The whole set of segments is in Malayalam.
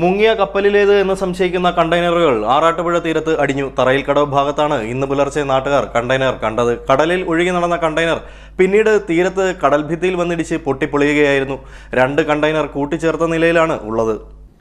മുങ്ങിയ കപ്പലിലേത് എന്ന് സംശയിക്കുന്ന കണ്ടെയ്നറുകൾ ആറാട്ടുപുഴ തീരത്ത് അടിഞ്ഞു. തറയിൽ കടവ് ഭാഗത്താണ് ഇന്ന് പുലർച്ചെ നാട്ടുകാർ കണ്ടെയ്നർ കണ്ടത്. കടലിൽ ഒഴുകി നടന്ന കണ്ടെയ്നർ പിന്നീട് തീരത്ത് കടൽഭിത്തിയിൽ വന്നിടിച്ച് പൊട്ടിപ്പൊളിയുകയായിരുന്നു. രണ്ട് കണ്ടെയ്നർ കൂട്ടിച്ചേർത്ത നിലയിലാണ് ഉള്ളത്.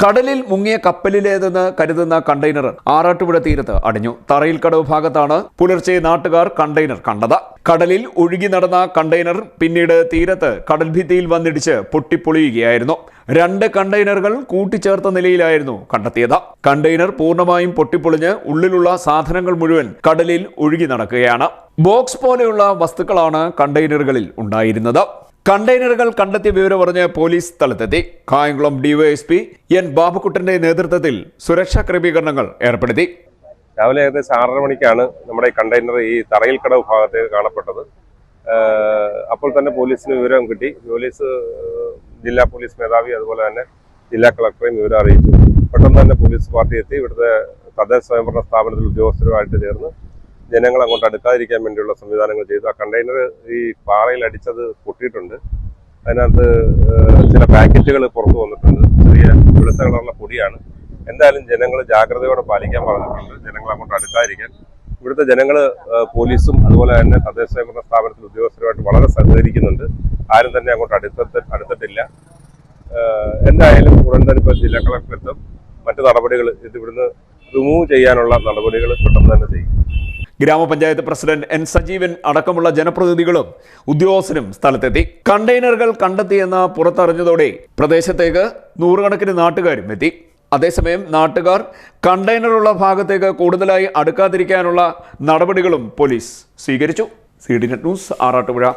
കടലിൽ മുങ്ങിയ കപ്പലിലേതെന്ന് കരുതുന്ന കണ്ടെയ്നർ ആറാട്ടുപുഴ തീരത്ത് അടിഞ്ഞു. തറയിൽ കടവ് ഭാഗത്താണ് പുലർച്ചെ നാട്ടുകാർ കണ്ടെയ്നർ കണ്ടത്. കടലിൽ ഒഴുകി നടന്ന കണ്ടെയ്നർ പിന്നീട് തീരത്ത് കടൽഭിത്തിയിൽ വന്നിടിച്ച് പൊട്ടിപ്പൊളിയുകയായിരുന്നു. രണ്ട് കണ്ടെയ്നറുകൾ കൂട്ടിച്ചേർത്ത നിലയിലായിരുന്നു കണ്ടെത്തിയത്. കണ്ടെയ്നർ പൂർണമായും പൊട്ടിപ്പൊളിഞ്ഞ് ഉള്ളിലുള്ള സാധനങ്ങൾ മുഴുവൻ കടലിൽ ഒഴുകി നടക്കുകയാണ്. ബോക്സ് പോലെയുള്ള വസ്തുക്കളാണ് കണ്ടെയ്നറുകളിൽ ഉണ്ടായിരുന്നത്. കണ്ടെയ്നറുകൾ കണ്ടെത്തിയ വിവരം പറഞ്ഞ് പോലീസ് സ്ഥലത്തെത്തി. കായംകുളം ഡിവൈഎസ്പി എൻ ബാബുക്കുട്ടന്റെ നേതൃത്വത്തിൽ സുരക്ഷാ ക്രമീകരണങ്ങൾ ഏർപ്പെടുത്തി. രാവിലെ ഏകദേശം ആറര മണിക്കാണ് നമ്മുടെ ഈ കണ്ടെയ്നർ ഈ തറയിൽ കട ഭാഗത്ത് കാണപ്പെട്ടത്. അപ്പോൾ തന്നെ പോലീസിന് വിവരം കിട്ടി. പോലീസ് ജില്ലാ പോലീസ് മേധാവി അതുപോലെ തന്നെ ജില്ലാ കളക്ടറെയും വിവരം അറിയിച്ചു. പെട്ടെന്ന് തന്നെ പോലീസ് പാർട്ടി എത്തി. ഇവിടുത്തെ തദ്ദേശ സ്വയംഭരണ സ്ഥാപനത്തിൽ ഉദ്യോഗസ്ഥരുമായിട്ട് ചേർന്ന് ജനങ്ങൾ അങ്ങോട്ട് അടുക്കാതിരിക്കാൻ വേണ്ടിയുള്ള സംവിധാനങ്ങൾ ചെയ്തു. ആ കണ്ടെയ്നർ ഈ പാറയിൽ അടിച്ചത് പൊട്ടിയിട്ടുണ്ട്. അതിനകത്ത് ചില പാക്കറ്റുകൾ പുറത്തു വന്നിട്ടുണ്ട്. ചെറിയ വെളുത്ത കളറുള്ള പൊടിയാണ്. എന്തായാലും ജനങ്ങൾ ജാഗ്രതയോടെ പാലിക്കാൻ പറഞ്ഞിട്ടുണ്ട് ജനങ്ങൾ അങ്ങോട്ട് അടുക്കാതിരിക്കാൻ. ഇവിടുത്തെ ജനങ്ങൾ പോലീസും അതുപോലെ തന്നെ തദ്ദേശ സ്വയംഭരണ സ്ഥാപനത്തിലെ ഉദ്യോഗസ്ഥരുമായിട്ട് വളരെ സഹകരിക്കുന്നുണ്ട്. ആരും തന്നെ അങ്ങോട്ട് അടുത്ത അടുത്തിട്ടില്ല. എന്തായാലും ഉടൻ തന്നെ ഇപ്പോൾ ജില്ലാ കളക്ടർ എത്തും. മറ്റു നടപടികൾ ഇത് ഇവിടുന്ന് റിമൂവ് ചെയ്യാനുള്ള നടപടികൾ പെട്ടെന്ന് തന്നെ ചെയ്യും. ഗ്രാമപഞ്ചായത്ത് പ്രസിഡന്റ് എൻ സജീവൻ അടക്കമുള്ള ജനപ്രതിനിധികളും ഉദ്യോഗസ്ഥരും സ്ഥലത്തെത്തി. കണ്ടെയ്നറുകൾ കണ്ടെത്തിയെന്ന പുറത്തറിഞ്ഞതോടെ പ്രദേശത്തേക്ക് നൂറുകണക്കിന് നാട്ടുകാരും എത്തി. അതേസമയം നാട്ടുകാർ കണ്ടെയ്നറുള്ള ഭാഗത്തേക്ക് കൂടുതലായി അടുക്കാതിരിക്കാനുള്ള നടപടികളും പോലീസ് സ്വീകരിച്ചു. C D net news Arattupuzha.